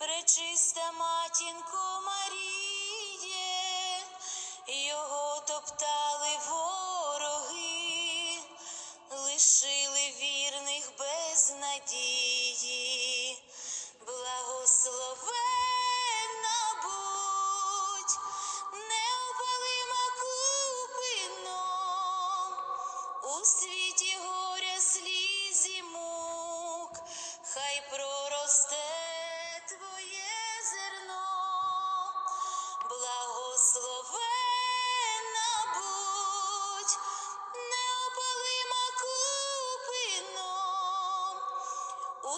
пречиста матінко Маріє, його топтали вороги, лишили вірних без надії,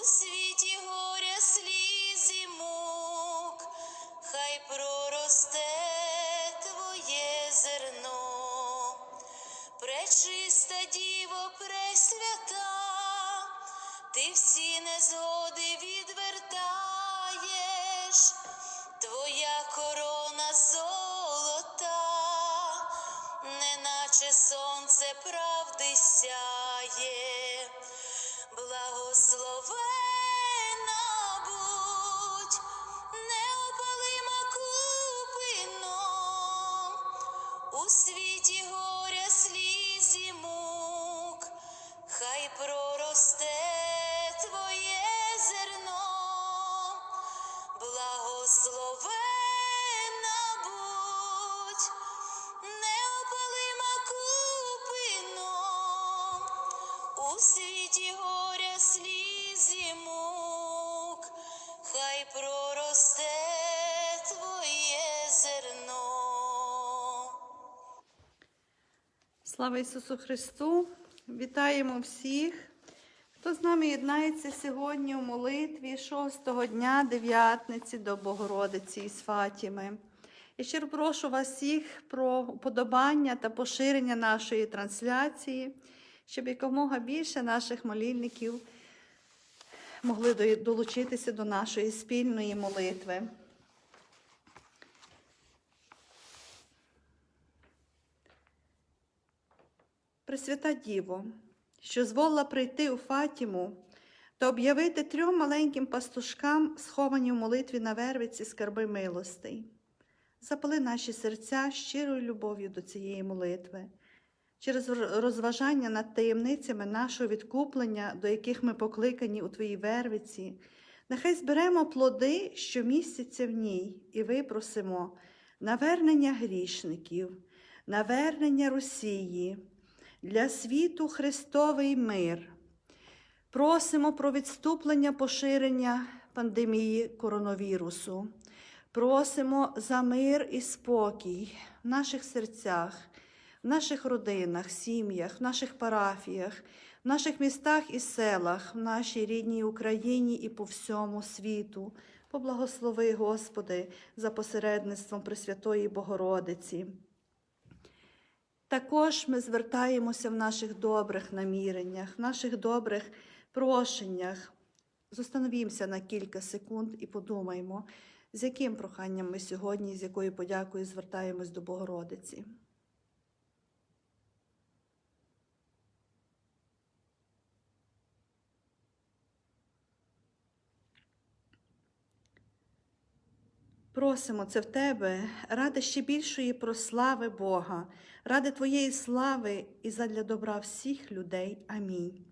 у світі горя сліз і мук, хай проросте твоє зерно. Пречиста діво, пресвята, ти всі незгоди відвертаєш, твоя корона золота, неначе сонце правди сяє, благословена будь, неопалима купином, у світі горя сліз і хай проросте твоє зерно, благословена будь, неопалима купином, у світі горя сліз і мук, хай проросте твоє зерно. Слава Ісусу Христу! Вітаємо всіх, хто з нами єднається сьогодні у молитві шостого дня дев'ятниці до Богородиці із Фатіми. Я щиро прошу вас всіх про уподобання та поширення нашої трансляції, щоб якомога більше наших молільників могли долучитися до нашої спільної молитви. Пресвята Діво, що зволила прийти у Фатіму та об'явити трьом маленьким пастушкам, сховані в молитві на вервиці скарби милостей. Запали наші серця щирою любов'ю до цієї молитви, через розважання над таємницями нашого відкуплення, до яких ми покликані у Твоїй вервиці, нехай зберемо плоди, що містяться в ній, і випросимо навернення грішників, навернення Росії, для світу Христовий мир. Просимо про відступлення поширення пандемії коронавірусу. Просимо за мир і спокій в наших серцях, в наших родинах, сім'ях, в наших парафіях, в наших містах і селах, в нашій рідній Україні і по всьому світу. Поблагослови, Господи, за посередництвом Пресвятої Богородиці. Також ми звертаємося в наших добрих наміреннях, в наших добрих прошеннях. Зостановімося на кілька секунд і подумаємо, з яким проханням ми сьогодні, з якою подякою звертаємось до Богородиці. Просимо це в Тебе ради ще більшої прослави Бога, ради Твоєї слави і задля добра всіх людей. Амінь.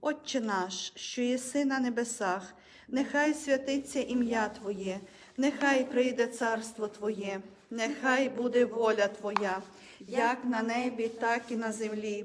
Отче наш, що єси на небесах, нехай святиться ім'я Твоє, нехай прийде царство Твоє, нехай буде воля Твоя, як на небі, так і на землі.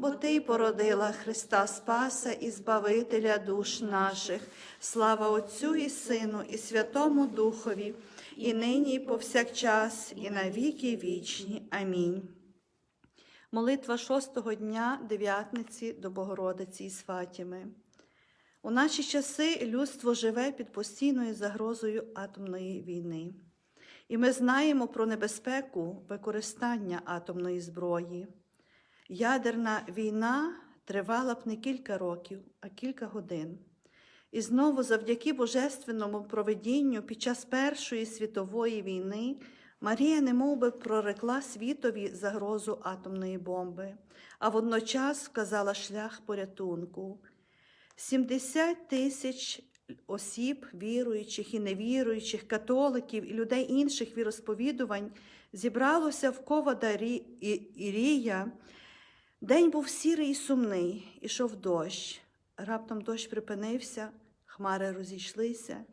бо Ти породила Христа Спаса і Збавителя душ наших. Слава Отцю і Сину, і Святому Духові, і нині, і повсякчас, і на віки вічні. Амінь. Молитва шостого дня дев'ятниці до Богородиці із Фатіми. У наші часи людство живе під постійною загрозою атомної війни. і ми знаємо про небезпеку використання атомної зброї. Ядерна війна тривала б не кілька років, а кілька годин. І знову, завдяки божественному проведінню під час Першої світової війни, Марія немовби прорекла світові загрозу атомної бомби, а водночас вказала шлях порятунку. 70 тисяч осіб, віруючих і невіруючих, католиків і людей інших віросповідувань зібралося в Ковада Рі- І- Ірія. День був сірий і сумний, ішов дощ. Раптом дощ припинився, хмари розійшлися,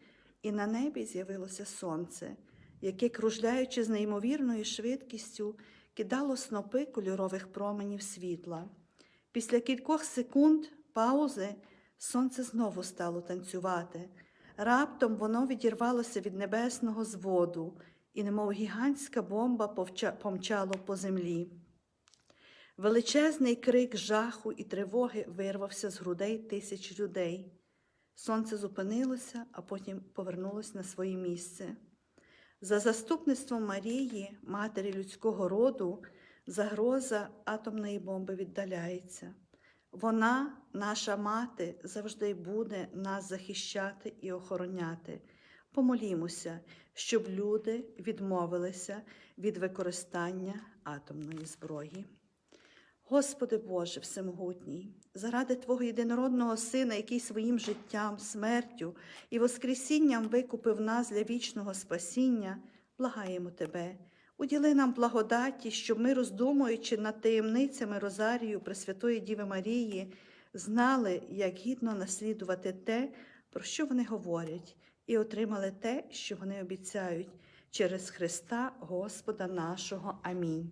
і на небі з'явилося сонце, яке, кружляючи з неймовірною швидкістю, кидало снопи кольорових променів світла. Після кількох секунд паузи сонце знову стало танцювати. Раптом воно відірвалося від небесного зводу, і, немов гігантська бомба, помчало по землі. Величезний крик жаху і тривоги вирвався з грудей тисяч людей. Сонце зупинилося, а потім повернулось на своє місце. За заступництвом Марії, матері людського роду, загроза атомної бомби віддаляється. Вона, наша мати, завжди буде нас захищати і охороняти. Помолімося, щоб люди відмовилися від використання атомної зброї. Господи Боже Всемогутній, заради Твого єдинородного Сина, який своїм життям, смертю і воскресінням викупив нас для вічного спасіння, благаємо Тебе. Уділи нам благодаті, щоб ми, роздумуючи над таємницями Розарію Пресвятої Діви Марії, знали, як гідно наслідувати те, про що вони говорять, і отримали те, що вони обіцяють, через Христа Господа нашого. Амінь.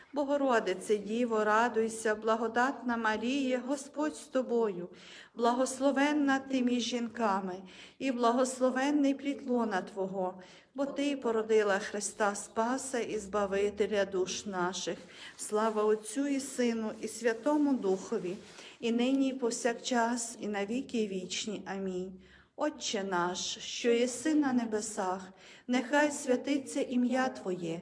Богородице, Діво, радуйся, благодатна Марія, Господь з тобою, благословенна ти між жінками, і благословенний плід лона Твого, бо Ти породила Христа Спаса і Збавителя душ наших. Слава Отцю і Сину, і Святому Духові, і нині, і повсякчас, і на віки вічні. Амінь. Отче наш, що єси на небесах, нехай святиться ім'я Твоє,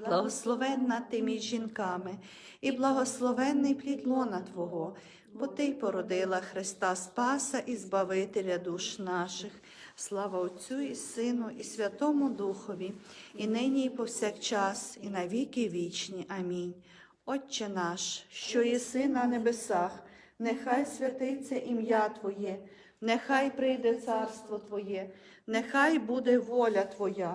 Благословенна ти між жінками, і благословенний плід лона Твого, бо Ти породила Христа Спаса і Збавителя душ наших. Слава Отцю і Сину, і Святому Духові, і нині, і повсякчас, і на віки вічні. Амінь. Отче наш, що єси на небесах, нехай святиться ім'я Твоє, нехай прийде царство Твоє, нехай буде воля Твоя,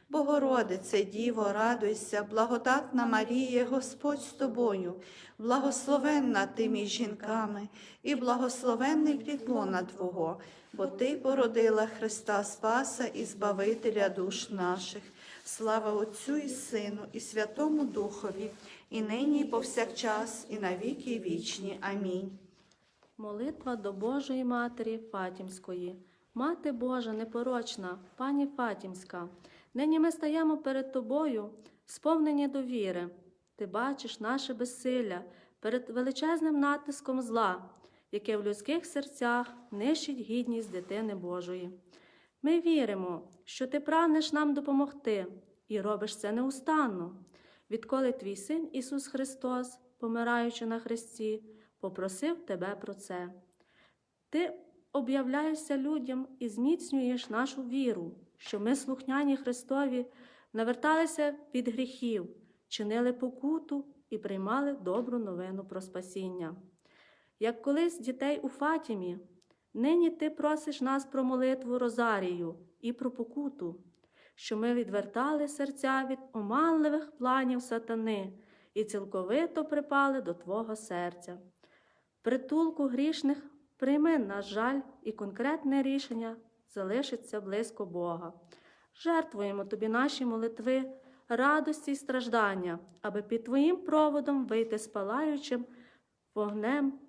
Богородице, Діво, радуйся, благодатна Марія, Господь з тобою, благословенна ти між жінками, і благословенний плітлона Твого, бо Ти породила Христа Спаса і Збавителя душ наших. Слава Отцю і Сину, і Святому Духові, і нині, і повсякчас, і на віки вічні. Амінь. Молитва до Божої Матері Фатімської. Мати Божа непорочна, пані Фатімська, нині ми стаємо перед Тобою, сповнені довіри. Ти бачиш наше безсилля перед величезним натиском зла, яке в людських серцях нищить гідність дитини Божої. Ми віримо, що ти прагнеш нам допомогти і робиш це неустанно, відколи твій син Ісус Христос помираючи на хресті, попросив тебе про це. Ти об'являєшся людям і зміцнюєш нашу віру, що ми, слухняні Христові, наверталися від гріхів, чинили покуту і приймали добру новину про спасіння. Як колись дітей у Фатімі, нині ти просиш нас про молитву Розарію і про покуту, що ми відвертали серця від оманливих планів сатани і цілковито припали до Твого серця. Притулку грішних прийми наш жаль і конкретне рішення залишиться близько Бога. Жертвуємо тобі наші молитви, радості й страждання, аби під Твоїм проводом вийти спалаючим вогнем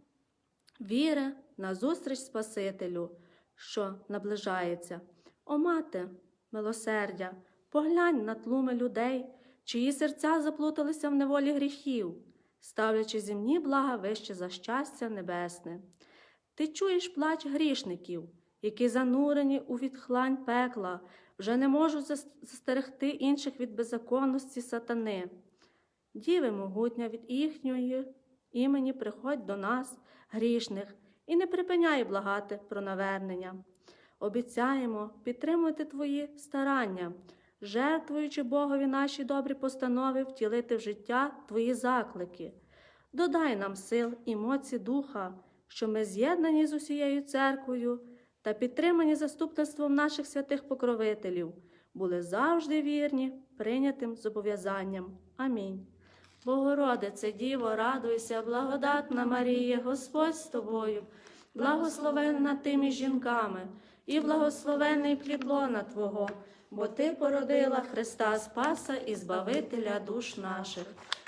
віри назустріч Спасителю, що наближається. О, мати, милосердя, поглянь на тлуми людей, чиї серця заплуталися в неволі гріхів, ставлячи земні блага вище за щастя небесне. Ти чуєш плач грішників, які занурені у відхлань пекла, вже не можуть застерегти інших від беззаконності сатани. Діви могутня від їхньої імені приходь до нас, грішних, і не припиняй благати про навернення. Обіцяємо підтримувати Твої старання, жертвуючи Богові наші добрі постанови, втілити в життя Твої заклики. Додай нам сил і моці духа, що ми з'єднані з усією церквою та підтримані заступництвом наших святих покровителів, були завжди вірні прийнятим зобов'язанням. Амінь. Богородице, Діво, радуйся, благодатна Марія, Господь з тобою, благословенна ти жінками, і благословений плід лона Твого, бо Ти породила Христа Спаса і Збавителя душ наших.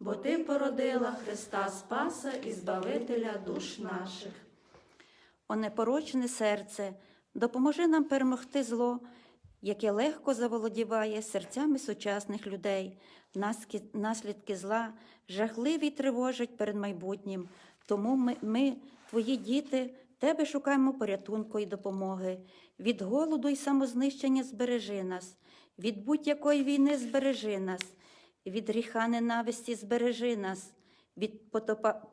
бо Ти породила Христа Спаса і Збавителя душ наших. О непорочне серце, допоможи нам перемогти зло, яке легко заволодіває серцями сучасних людей. Наслідки зла жахливі тривожать перед майбутнім. Тому ми, ми, твої діти, тебе шукаємо порятунку і допомоги. Від голоду і самознищення збережи нас, від будь-якої війни збережи нас, від гріха ненависті збережи нас, від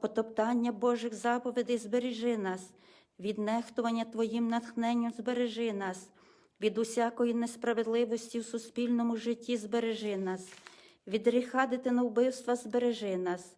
потоптання Божих заповідей збережи нас, від нехтування Твоїм натхненням збережи нас, від усякої несправедливості в суспільному житті збережи нас, від гріха дитиновбивства збережи нас,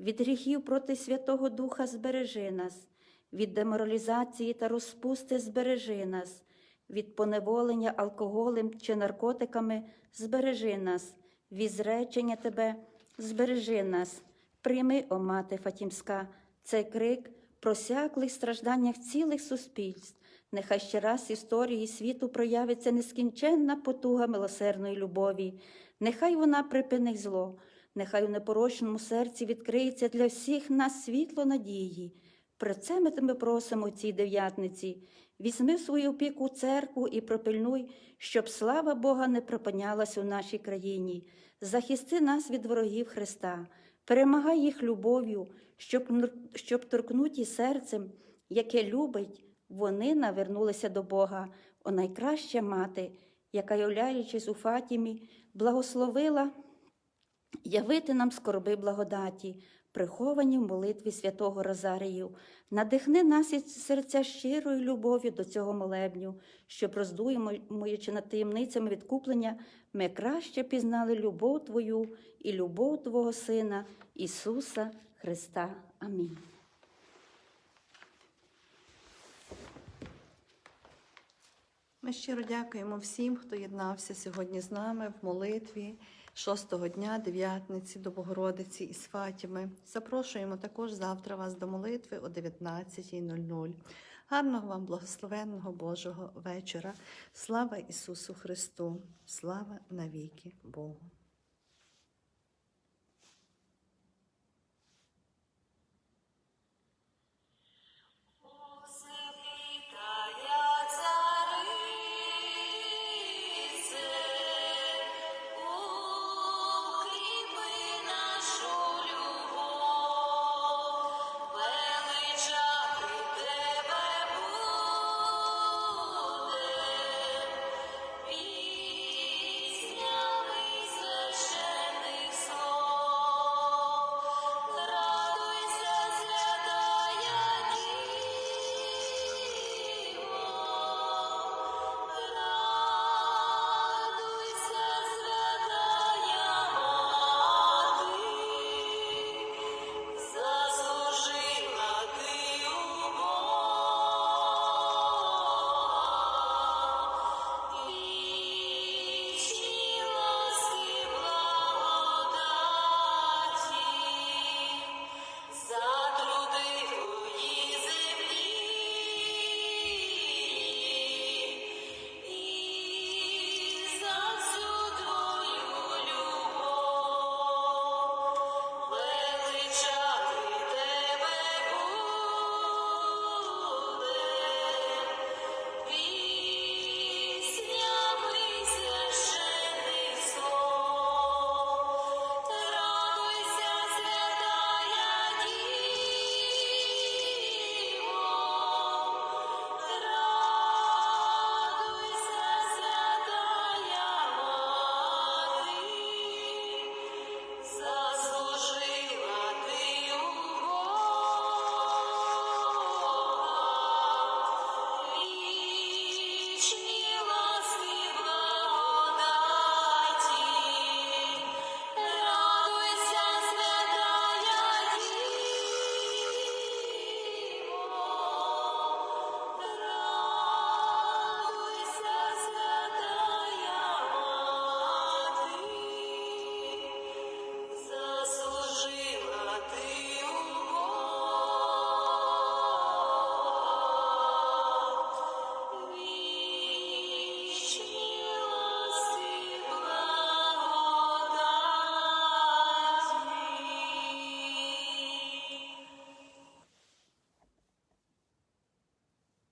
від гріхів проти Святого Духа збережи нас, від деморалізації та розпусти збережи нас, від поневолення алкоголем чи наркотиками збережи нас, від зречення Тебе збережи нас. Прийми, о мати Фатімська, цей крик про сяклих стражданнях цілих суспільств. Нехай ще раз історії світу проявиться нескінченна потуга милосердної любові. Нехай вона припинить зло, нехай у непорочному серці відкриється для всіх нас світло надії. Про це ми тебе просимо цій дев'ятниці. Візьми в свою опіку церкву і пропильнуй, щоб слава Бога не припинялась у нашій країні. Захисти нас від ворогів Христа, перемагай їх любов'ю, щоб, щоб торкнуті серцем, яке любить, вони навернулися до Бога, о найкраща мати, яка, являючись у Фатімі, благословила явити нам скорби благодаті, приховані в молитві святого Розарію. Надихни нас із серця щирою любов'ю до цього молебню, щоб роздуємоючи над таємницями відкуплення, ми краще пізнали любов Твою і любов Твого Сина, Ісуса Христа. Амінь. Ми щиро дякуємо всім, хто єднався сьогодні з нами в молитві шостого дня, дев'ятниці до Богородиці і Фатіми. Запрошуємо також завтра вас до молитви о 19.00. Гарного вам благословенного Божого вечора. Слава Ісусу Христу! Слава навіки Богу!